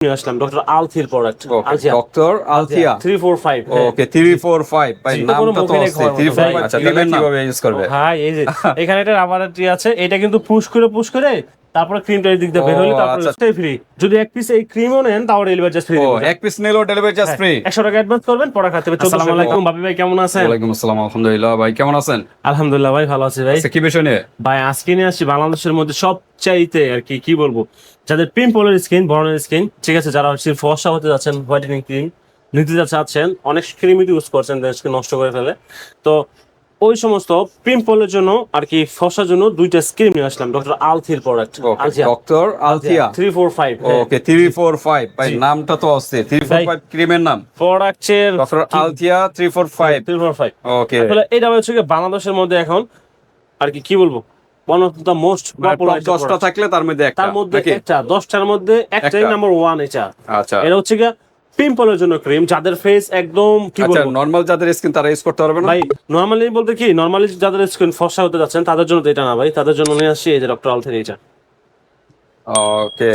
নিয়ে আসলাম doctor আলথির product doctor Althea four okay four ভাই নামটা তো ফোর আচ্ছা তাহলে কীভাবে ইউজ করবে। হ্যাঁ এই যে এখানে আছে এটা কিন্তু পুশ করে পুশ করে তারপরে ক্রিমটা দিক দিয়ে বের হলো তারপরে আচ্ছা। ফ্রি যদি এক পিস এই ক্রিমও নেন তাও ডেলিভারি চার্জ ফ্রি ও এক পিস নিলো ডেলিভারি চার্জ ফ্রি একশো টাকা অ্যাডভান্স করবেন পরে খাতে হবে আসসালামু আলাইকুম। বাপি ভাই কেমন আছেন? ওয়ালাইকুম আসসালাম আলহামদুলিল্লাহ। ভাই কেমন আছেন? আলহামদুলিল্লাহ ভাই ভালো আছি ভাই। আচ্ছা কি বিষয় নিয়ে? ভাই আজকে নিয়ে আসছি বাংলাদেশের মধ্যে সবচাইতে আর কি কি বলব? যাদের পিম্পলের স্কিন বরণের স্কিন ঠিক আছে যারা হচ্ছে ফর্সা হতে যাচ্ছেন হোয়াইটেনিং ক্রিম নিতে চাচ্ছেন অনেক ক্রিম ইউজ করছেন স্কিন নষ্ট করে ফেলে। তো ওই সমস্ত পিম্পলের জন্য আর কি ফর্সার জন্য দুইটা স্কিন নিয়ে আসলাম doctor আলথির product doctor Althea three four five okay three four five ভাই নামটা তো অস্থির। থ্রি ফোর ফাইভ ক্রিমের নাম? প্রোডাক্টের doctor Althea three four five three four five okay এটা হচ্ছে বাংলাদেশের মধ্যে এখন আর কি কি বলব? One of the most popular দশটা থাকলে তার মধ্যে একটা তার মধ্যে একটা দশটার মধ্যে একটাই নাম্বার ওয়ান এটা। আচ্ছা। এটা হচ্ছে গিয়ে পিম্পলের জন্য ক্রিম যাদের ফেস একদম কি আচ্ছা বলব? নর্মাল যাদের স্কিন তারা ইউজ করতে পারবে না? ভাই নরমালি বলতে কি নর্মালি যাদের স্কিন ফর্সা হতে যাচ্ছেন তাদের জন্য তো এটা না ভাই তাদের জন্য নিয়ে আসি এই যে ডক্টর আলথের এটা ওকে।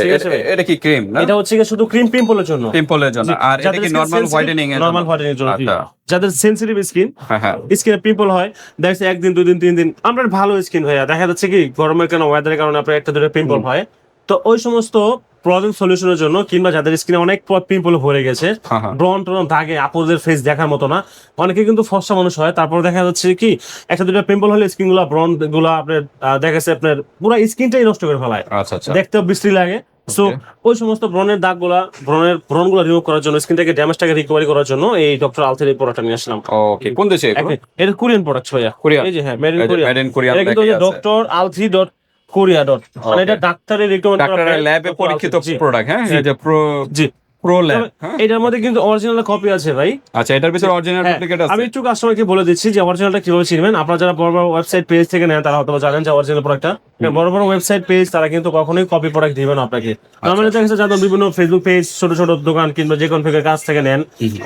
এটা কি ক্রিম না? এটা হচ্ছে শুধু ক্রিম পিম্পলের জন্য। পিম্পলের জন্য। আর এটা কি নরমাল হোয়াইটেনিং এর নরমাল হোয়াইটেনিং এর জন্য আচ্ছা। যাদের সেনসিটিভ স্কিন হ্যাঁ হ্যাঁ। স্কিনে পিম্পল হয় দেখা যাচ্ছে একদিন দুদিন তিন দিন আমরা ভালো স্কিন ভাইয়া। দেখা যাচ্ছে কি গরমের কারণে ওয়েদারের কারণে আপনার একটা দুটো পিম্পল হয়। তো ওই সমস্ত প্রবলেম সলিউশনের জন্য কিংবা যাদের স্কিনে অনেক পিম্পল ভরে গেছে হ্যাঁ, হ্যাঁ। ব্রন টন দাগে আপুদের ফেস দেখার মতো না। অনেকে কিন্তু ফর্সা মানুষ হয়। তারপর দেখা যাচ্ছে কি একটা দুটো পিম্পল হলে স্কিনগুলা ব্রনগুলা আপনার দেখা যাচ্ছে আপনার পুরো স্কিনটাই নষ্ট করে ফেলায়। আচ্ছা আচ্ছা। দেখতেও বিশ্রী লাগে। সো ওই সমস্ত ব্রনের দাগগুলা ব্রনের ব্রনগুলা রিমুভ করার জন্য স্কিনটাকে ড্যামেজটাকে রিকভারি করার জন্য এই ডক্টর আলথের এই প্রোডাক্টটা নিয়ে আসলাম। ওকে কোন দেশে এটা কোরিয়ান প্রোডাক্ট ভাইয়া। কোরিয়ান? এই যে হ্যাঁ মেড ইন এই কোরিয়া এটা কিন্তু doctor Althea dot Korea dot মানে এটা ডাক্তারের রিকমেন্ড ডাক্তারের ল্যাবে পরীক্ষিত প্রোডাক্ট হ্যাঁ? যে প্রো জি। প্রো ল্যাব এটার মধ্যে কিন্তু অরিজিনাল কপি আছে ভাই। আচ্ছা এটার ভিতরে অরিজিনাল হ্যাঁ, ডুপ্লিকেট আমি একটু কাস্টমারকে বলে দিচ্ছি যে অরিজিনালটা কীভাবে চিনবেন। আপনারা যারা বড় বড় ওয়েবসাইট পেজ থেকে নেন তারা হয়তো জানেন যে অরিজিনাল প্রোডাক্টটা বড় বড় ওয়েবসাইট পেজ তারা কিন্তু কখনোই কপি প্রোডাক্ট দিবেন আপনাকে। আচ্ছা। নর্মালি দেখা যাচ্ছে যাদের বিভিন্ন ফেসবুক পেজ ছোট ছোট দোকান কিংবা যে কোনো থেকে কাছ থেকে নেন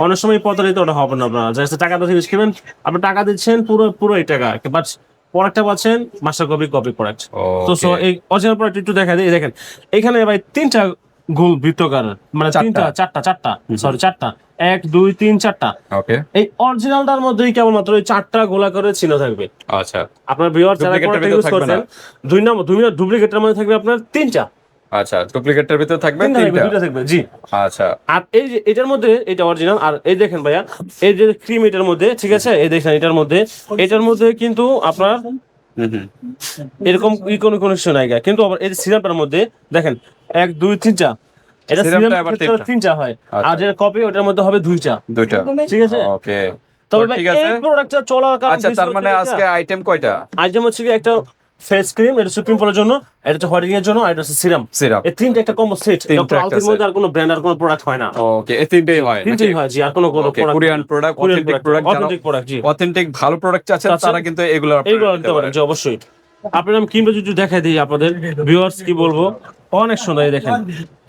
অনেক সময় প্রতারিত ওটা হবে না আপনারা। জাস্ট টাকা দিয়ে কিনবেন আপনি টাকা দিচ্ছেন পুরো পুরো এই টাকা। বাট প্রোডাক্টটা পাচ্ছেন মাস্টার কপি কপি প্রোডাক্ট তো সো এই অরিজিনাল প্রোডাক্ট একটু দেখা দিই। দেখেন এখানে ভাই তিনটা গোল বৃত্তকার মানে চারটা। তিনটা চারটা চারটা সরি চারটা। এক দুই তিন চারটা। এই অরিজিনালটার মধ্যেই কেবলমাত্র ওই চারটা গোলা করে চিহ্ন থাকবে। আচ্ছা। আপনার ভিউয়ার যারা ইউজ করছেন দুই নম্বর দুই ডুপ্লিকেটের মধ্যে থাকবে আপনার তিনটা। আচ্ছা ভিতরে থাকবে তিনটা থাকবে জি। আচ্ছা। আর এই যে এটার মধ্যে এটা অরিজিনাল আর এই দেখেন ভাইয়া এই যে ক্রিম এটার মধ্যে ঠিক আছে? এই দেখেন এটার মধ্যে। এটার মধ্যে কিন্তু আপনার এরকম ই কোনো কোনো কিছু নাই। কিন্তু আবার এই সিরাপটার মধ্যে দেখেন এক দুই তিনটা। এটা সিরাপটা সিরাপ তিনটা। তিনটা হয়। আচ্ছা। আর যেটা কপি ওটার মধ্যে হবে দুইটা। দুইটা। ঠিক আছে? ওকে তবে ঠিক আছে। এই প্রোডাক্টটা চলার কারণ আচ্ছা তার মানে আজকে আইটেম কয়টা? আইটেম হচ্ছে কি একটা ফেস ক্রিম এটা সুপ্রিম ফলের জন্য এটা হচ্ছে হোয়াইটিং এর জন্য আর এটা হচ্ছে সিরাম। সিরাম। এই তিনটা একটা কম্বো সেট তিনটা ডক্টর আলতির মধ্যে আর কোনো ব্র্যান্ড আর কোনো প্রোডাক্ট হয় না। ওকে এই তিনটাই হয় তিনটাই হয় জি আর কোনো কোনো product Korean product authentic product authentic product জি। অথেন্টিক ভালো প্রোডাক্ট আছে আছে। তারা কিন্তু এগুলো এগুলো নিতে পারেন জি অবশ্যই। আপনার আমি কিনবে যদি দেখাই দিই আপনাদের ভিউয়ার্স কি বলব? অনেক সুন্দর এই দেখেন।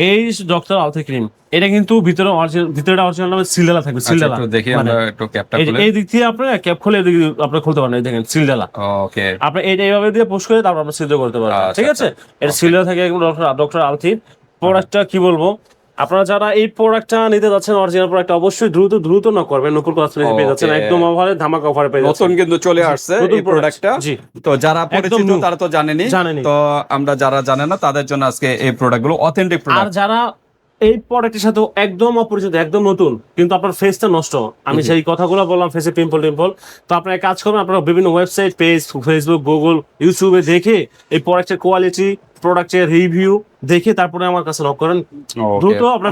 এই ডক্টর আলথি ক্রিম এটা কিন্তু ভিতরে ভিতরেটা অরিজিনাল নামে সিলডালা থাকবে সিলডালা একটু দেখি মানে আমরা একটু ক্যাপটা এই খুলে। এই দিক থেকে আপনার ক্যাপ খুলে এদিকে আপনার খুলতে পারেন এই দেখেন সিলডালা ওকে আপনি এটা এইভাবে দিয়ে পুশ করে তারপর আপনি সিদ্ধ করতে পারবেন আচ্ছা, ঠিক আছে? এটা সিলডার থাকে ডক্টর ডক্টর আলথির প্রোডাক্টটা কি বলব? আপনারা যারা এই প্রোডাক্টটা নিতে যাচ্ছেন অরিজিনাল প্রোডাক্ট অবশ্যই দ্রুত দ্রুত না করবেন। নকুল কসমেটিক্স পেয়ে যাচ্ছেন। একদম অফারে ধামাকা অফারে পেয়ে যাচ্ছেন। নতুন কিন্তু চলে আসছে এই প্রোডাক্টটা জি। তো যারা পরিচিত তারা তো জানেনই জানেনি। তো আমরা যারা জানে না তাদের জন্য আজকে এই প্রোডাক্টগুলো অথেন্টিক প্রোডাক্ট আর যারা এই প্রোডাক্টের সাথে একদম অপরিচিত একদম নতুন কিন্তু আপনার ফেসটা নষ্ট। আমি সেই কথাগুলো বললাম ফেসে পিম্পল টিম্পল তো আপনারা কাজ করবেন আপনারা বিভিন্ন ওয়েবসাইট পেজ ফেসবুক গুগল ইউটিউবে দেখে এই প্রোডাক্টের কোয়ালিটি প্রোডাক্টের রিভিউ দেখে তারপরে আমার কাছে নক করেন। দ্রুত আপনার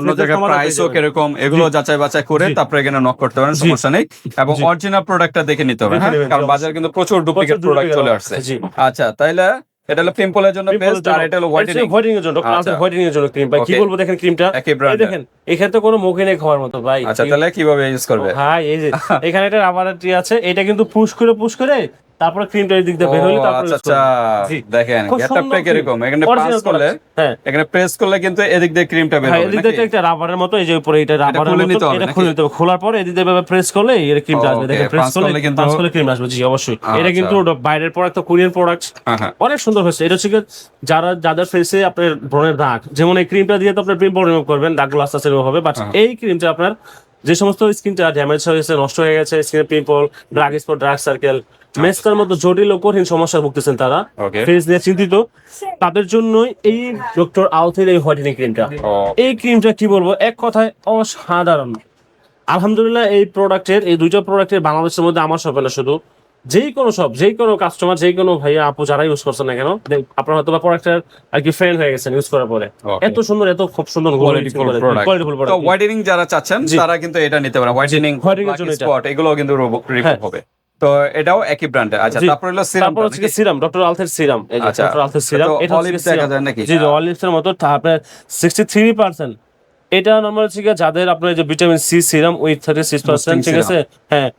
প্রাইসও কীরকম এগুলো যাচাই বাছাই করে তারপরে এখানে নক করতে পারেন সমস্যা নেই। এবং অরিজিনাল প্রোডাক্টটা দেখে নিতে হবে হ্যাঁ? কারণ বাজারে কিন্তু প্রচুর ডুপ্লিকেট প্রোডাক্ট চলে আসছে। জি। আচ্ছা তাইলে এটা হলো পিম্পলের জন্য বেস্ট আর এটা হলো হোয়াইটেনিং হোয়াইটেনিং এর জন্য আচ্ছা। হোয়াইটেনিং এর জন্য ক্রিম ভাই কি বলব দেখেন ক্রিমটা একই দেখেন এখানে তো কোনো মুখে নেই খাওয়ার মতো ভাই। আচ্ছা তাহলে কীভাবে ইউজ করবে? হ্যাঁ এই যে এখানে একটা রাবার আছে এটা কিন্তু পুশ করে পুশ করে তারপরে ক্রিমটা এই দিক দিয়ে বের হলে তারপরে আচ্ছা। আচ্ছা। দেখেন গেটআপটা সুন্দর কীরকম এখানে পাস করলে হ্যাঁ। এখানে প্রেস করলে কিন্তু এদিক দিয়ে ক্রিমটা বের হ্যাঁ হবে এদিক দিয়ে একটা রাবারের মতো এই যে উপরে এটা রাবারের মতো এটা খুলে নিতে হবে। খোলার পরে এদিক দিয়ে প্রেস করলে এর ক্রিমটা আসবে। দেখেন প্রেস করলে কিন্তু- পাঁচ করলে ক্রিম আসবে। জি অবশ্যই। এটা আচ্ছা। কিন্তু বাইরের প্রোডাক্ট তো কোরিয়ান প্রোডাক্ট হ্যাঁ হ্যাঁ। অনেক সুন্দর হয়েছে। এটা হচ্ছে যারা যাদের ফেসে আপনার ব্রণের দাগ যেমন এই ক্রিমটা দিয়ে তো আপনার পিম্পল রিমুভ করবেন দাগগুলো আস্তে আস্তে হবে বাট হ্যাঁ। এই ক্রিমটা আপনার যে সমস্ত স্কিনটা ড্যামেজ হয়েছে নষ্ট হয়ে গেছে স্কিনের pimple dark spot dark circle মেস্তার মতো জটিল ও কঠিন সমস্যায় ভুগতেছেন তারা। ফেস নিয়ে চিন্তিত। তাদের জন্যই এই ডক্টর আউথের এই হোয়াইটেনিং ক্রিমটা। এই ক্রিমটা কি বলব? এক কথায় অসাধারণ। আলহামদুলিল্লাহ এই প্রোডাক্টের এই দুইটা প্রোডাক্টের বাংলাদেশের মধ্যে আমার সব না শুধু যেই কোনো সব যেই কোনো কাস্টমার যেই কোনো ভাইয়া আপু যারা ইউজ করছেন না কেন দেখ, আপনার হয়তো বা প্রোডাক্টের আর কি ফ্রেন্ড হয়ে গেছেন ইউজ করার পরে। এত সুন্দর এত খুব সুন্দর হোয়াইটেনিং যারা চাচ্ছেন তারা কিন্তু এটা নিতে পারেন। হোয়াইটেনিং জন্য। স্পট এগুলো কিন্তু হ্যাঁ। হবে। তো এটাও একই ব্র্যান্ডের আচ্ছা। তারপর হলো সিরাম তারপর হচ্ছে সিরাম ডক্টর আলথের সিরাম এই যে। ডক্টর আলথের সিরাম এটা হচ্ছে দেখা যায় নাকি? জি এর মতো আপনার 63% এটা নরমাল হচ্ছে যাদের আপনার যে ভিটামিন সি সিরাম উইথ 36% ঠিক আছে? হ্যাঁ।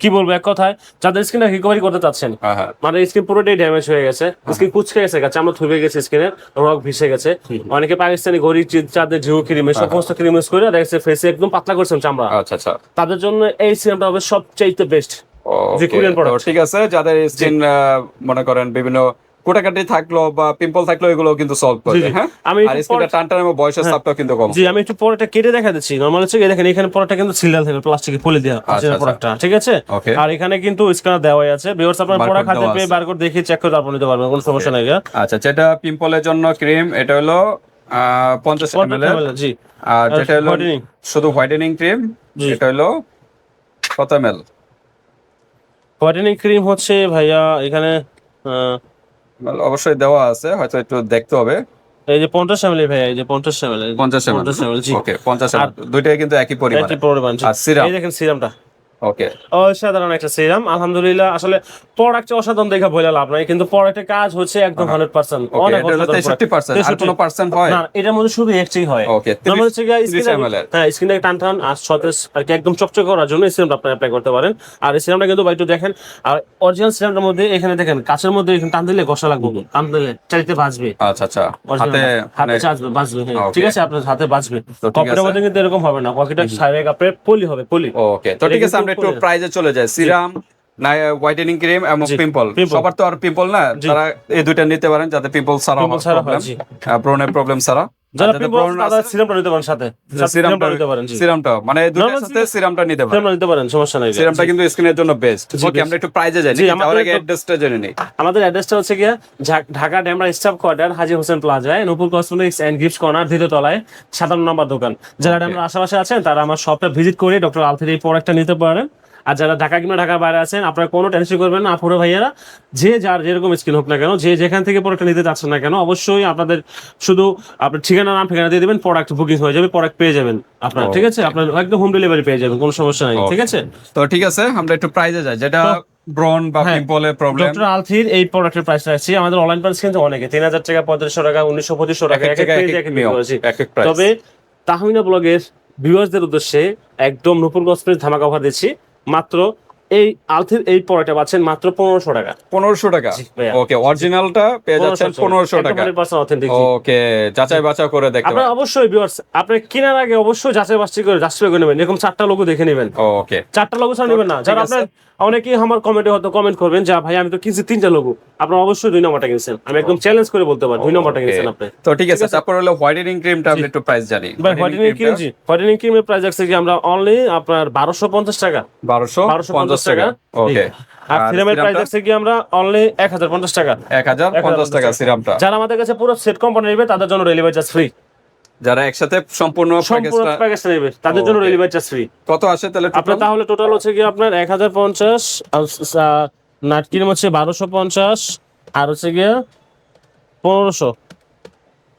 কি বলব এক কথায় যাদের স্কিনটা রিকভারি করতে চাচ্ছেন হ্যাঁ হ্যাঁ। মানে স্কিন পুরোটাই ড্যামেজ হয়ে গেছে। স্কিন কুচকে গেছে গেছে আমরা ধুবে গেছে স্কিনের রক ভিসে গেছে। অনেকে পাকিস্তানি ঘড়ি চাঁদের জিও ক্রিম সমস্ত ক্রিম ইউজ করে দেখছে ফেসে একদম পাতলা করছেন চামড়া। আচ্ছা আচ্ছা। তাদের জন্য এই সিরামটা হবে সবচাইতে বেস্ট ঠিক আছে যাদের স্কিন মনে করেন বিভিন্ন কোটাকাটি থাকল বা পিম্পল থাকল এগুলো কিন্তু সলভ জি। হ্যাঁ? আমি আর স্কিনটা টান টান বয়সের চাপটাও কিন্তু কম। জি আমি একটু পরোটা কেটে দেখা দিচ্ছি। নর্মাল হচ্ছে দেখেন এখানে পরোটা কিন্তু সিলিয়াল থাকে প্লাস্টিকে পলি দেওয়া আছে আচ্ছা। ঠিক আছে? আর এখানে কিন্তু স্ক্যানার দেওয়াই আছে। ভিউয়ার্স আপনার পড়া খাতে পেয়ে বারকোড দেখে চেক করে নিতে পারবেন কোনো সমস্যা নাই আচ্ছা যেটা পিম্পলের জন্য ক্রিম এটা হলো আহ, পঞ্চাশ এম এল জি। আর যেটা হলো শুধু হোয়াইটেনিং ক্রিম এটা হলো কত হোয়াইটেনিং ক্রিম হচ্ছে ভাইয়া এখানে আহ, অবশ্যই দেওয়া আছে হয়তো একটু দেখতে হবে। এই যে পঞ্চাশ এমএল ভাইয়া এই যে পঞ্চাশ এমএল পঞ্চাশ এম পঞ্চাশ জি। ওকে পঞ্চাশ দুইটাই কিন্তু একই পরিমাণে। একটি পরিমাণ আর সিরাম। এই দেখেন সিরামটা। ওকে অসাধারণ একটা সিরাম আলহামদুলিল্লাহ আসলে প্রোডাক্ট অসাধারণ দেখা বলে লাভ নাই কিন্তু প্রোডাক্টের কাজ হচ্ছে একদম হান্ড্রেড পার্সেন্ট অনেক পার্সেন্ট আর 63 কোনো পার্সেন্ট হয়? না এটার মধ্যে শুধু হয়। ওকে হচ্ছে। হ্যাঁ স্কিনটাকে টান টান আর সতেজ আর কি একদম চকচক করার জন্য এই সিরামটা আপনি অ্যাপ্লাই করতে পারেন। আর এই সিরামটা কিন্তু একটু দেখেন আর অরিজিনাল সিরামটার মধ্যে এখানে দেখেন কাছের মধ্যে এখানে টান দিলে ঘষা লাগবে টান দিলে চারিতে বাজবে আচ্ছা আচ্ছা হাতে হাতে মানে- চাচবে বাজবে হ্যাঁ। ঠিক আছে আপনার হাতে বাজবে কপিটার আছে। মধ্যে কিন্তু এরকম হবে না কপিটা আপনার পলি হবে পলি ওকে তো ঠিক আছে আমরা একটু প্রাইজে চলে যাই সিরাম না হোয়াইটেনিং ক্রিম এবং পিম্পল। সবার তো আর পিম্পল না। তারা এই দুইটা নিতে পারেন যাতে পিম্পল ছাড়া প্রবলেম। প্রবলেম ছাড়া যারা আর যাদের পিম্পল ব্রণ তারা আছে, সিরামটা নিতে পারেন সাথে। সিরামটা সিরামটা নিতে পারেন সিরামটা মানে এই সাথে সিরামটা নিতে পারেন। সিরামটা নিতে পারেন সমস্যা নাই সিরামটা কিন্তু স্কিনের জন্য বেস্ট ওকে আমরা একটু প্রাইজে যাই আমাদের যাওয়ার আগে অ্যাড্রেসটা জেনে নিই। আমাদের অ্যাড্রেসটা হচ্ছে গিয়ে ঝা- ঢাকা ডেমরা স্টাফ কোয়ার্টার হাজি হোসেন প্লাজায় Nupur cosmetics and gift corner দ্বিতীয় তলায় সাতান্ন নম্বর দোকান। যারা ডেমরা আশেপাশে আছেন তারা আমার শপটা ভিজিট করে ডক্টর আলথের এই প্রোডাক্টটা নিতে পারেন। আর যারা ঢাকা কিংবা ঢাকার বাইরে আছেন আপনারা কোনো টেনশন করবেন না আপুরো ভাইয়ারা। যে যার যেরকম স্কিন হোক না কেন যে যেখান থেকে প্রোডাক্টটা নিতে চাচ্ছেন না কেন অবশ্যই আপনাদের শুধু আপনার ঠিকানা নাম ঠিকানা দিয়ে দেবেন প্রোডাক্ট বুকিং হয়ে যাবে প্রোডাক্ট পেয়ে যাবেন আপনারা ঠিক আছে? আপনার একদম হোম ডেলিভারি পেয়ে যাবেন কোনো সমস্যা নেই ঠিক আছে? তো ঠিক আছে আমরা একটু প্রাইজে যাই যেটা ব্রন বা পিম্পলের প্রবলেম ডক্টর আলথির এই প্রোডাক্টের প্রাইস রাখছি আমাদের অনলাইন প্রাইস কিন্তু অনেকে তিন হাজার টাকা পঁয়ত্রিশশো টাকা উনিশশো পঁচিশশো টাকা এক এক। তবে তাহমিনা ব্লগের ভিউয়ার্সদের উদ্দেশ্যে একদম নতুন কসমেটিক ধামাকা অফার দিচ্ছি। মাত্র এই আলথির এই প্রোডাক্টটা পাচ্ছেন মাত্র পনেরোশো টাকা। পনেরোশো টাকা? ওকে অরিজিনালটা পেয়ে যাচ্ছেন পনেরোশো টাকা। ওকে যাচাই করে দেখতে আপনার অবশ্যই ভিউয়ার্স আপনি কেনার আগে অবশ্যই যাচাই বাছাই করে যাচাই করে নেবেন। এরকম চারটা লোগো দেখে নেবেন। ওকে চারটা লোগো ছাড়া নেবেন না। যারা আপনার অনেকেই আমার কমেন্টে হয়তো কমেন্ট করবেন যা ভাই আমি তো কিনছি তিনটা লোগো আপনার অবশ্যই দুই নম্বরটা কিনছেন। আমি একদম চ্যালেঞ্জ করে বলতে পারি দুই নম্বরটা কিনছেন আপনি। তো ঠিক আছে তারপর হলো হোয়াইটেনিং ক্রিমটা একটু প্রাইস জানি ভাই হোয়াইটেনিং ক্রিম জি হোয়াইটেনিং ক্রিমের প্রাইস আছে কি? আমরা অনলি আপনার বারোশো পঞ্চাশ টাকা। বারোশো বারোশো পঞ্চাশ টাকা। ওকে আর সিরামের প্রাইস আছে কি আমরা অনলি এক হাজার পঞ্চাশ টাকা। এক হাজার পঞ্চাশ টাকা সিরামটা। যারা আমাদের কাছে পুরো সেট কোম্পানি নেবে তাদের জন্য ডেলিভারি চার্জ ফ্রি যারা একসাথে সম্পূর্ণ সম্পূর্ণ প্যাকেজটা নেবে তাদের জন্য. ডেলিভারি চার্জ ফ্রি কত আসে তাহলে আপনার তাহলে টোটাল হচ্ছে কি আপনার এক হাজার পঞ্চাশ নাট ক্রিম হচ্ছে বারোশো পঞ্চাশ আর হচ্ছে গিয়ে পনেরোশো।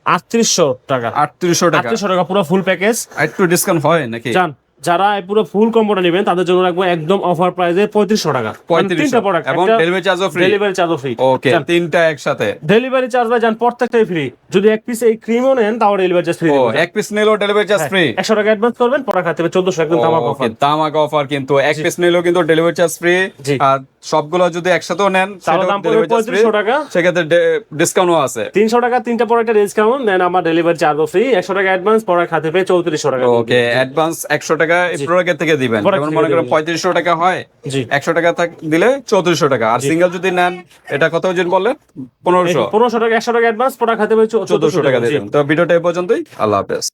আটত্রিশশো টাকা। আটত্রিশশো টাকা। আটত্রিশশো টাকা পুরো ফুল প্যাকেজ একটু ডিসকাউন্ট হয় নাকি? যান যারা পুরো ফুল কম্বোটা নেবেন তাদের জন্য রাখব একদম অফার প্রাইসে পঁয়ত্রিশশো টাকা। মানে তিনটা প্রোডাক্ট এবং ডেলিভারি চার্জও ফ্রি ডেলিভারি চার্জও ফ্রি ওকে তিনটা একসাথে। ডেলিভারি চার্জ ভাই যান প্রত্যেকটাই ফ্রি যদি এক পিস এই ক্রিমও নেন তাও ডেলিভারি চার্জ ফ্রি ও এক পিস নিলেও ডেলিভারি চার্জ ফ্রি একশো টাকা অ্যাডভান্স করবেন পরে খাতে হবে চোদ্দশো একদম তামাক অফার তামাক অফার কিন্তু এক পিস নিলেও কিন্তু ডেলিভারি চার্জ ফ্রি। আর সবগুলো যদি একসাথেও নেন তাহলে দাম পড়বে পঁয়ত্রিশশো টাকা। সেক্ষেত্রে ডিসকাউন্টও আছে। তিনশো টাকা তিনটা প্রোডাক্টের ডিসকাউন্ট দেন আমার ডেলিভারি চার্জও ফ্রি একশো টাকা অ্যাডভান্স পরে খাতে পেয়ে চৌত্রিশশো টাকা। ওকে অ্যাডভান্স একশো টাকা এই প্রোডাক্টের থেকে দিবেন। যেমন মনে করেন পঁয়ত্রিশশো টাকা হয় একশো টাকা থাক- দিলে চৌত্রিশশো টাকা। আর সিঙ্গেল যদি নেন এটা কত ওজন বললেন? পনেরোশো। পনেরোশো টাকা একশো টাকা অ্যাডভান্স প্রোডাক্ট হাতে চোদ্দশো টাকা দিবেন। তো ভিডিওটা এ পর্যন্তই। আল্লাহ হাফেজ।